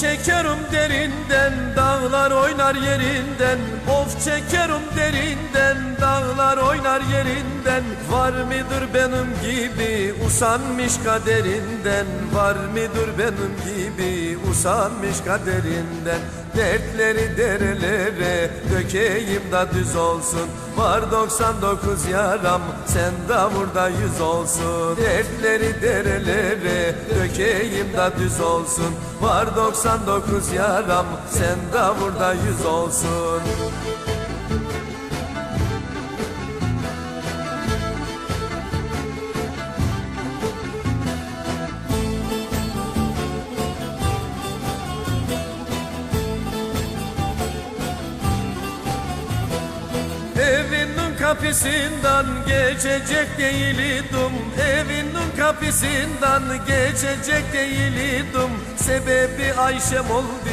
Çekerim derinden dağlar oynar yerinden. Of çekerim derinden dağlar oynar yerinden. Var mıdır benim gibi usanmış kaderinden? Var mıdır benim gibi usanmış kaderinden? Dertleri derelere dökeyim da düz olsun. Var 99 yaram sen davurda yüz olsun. Dertleri derelere dökeyim da düz olsun. Var 99 yaram sen davurda yüz olsun kapısından geçecek değildim. Evinin kapısından geçecek değildim. Sebebi Ayşem oldu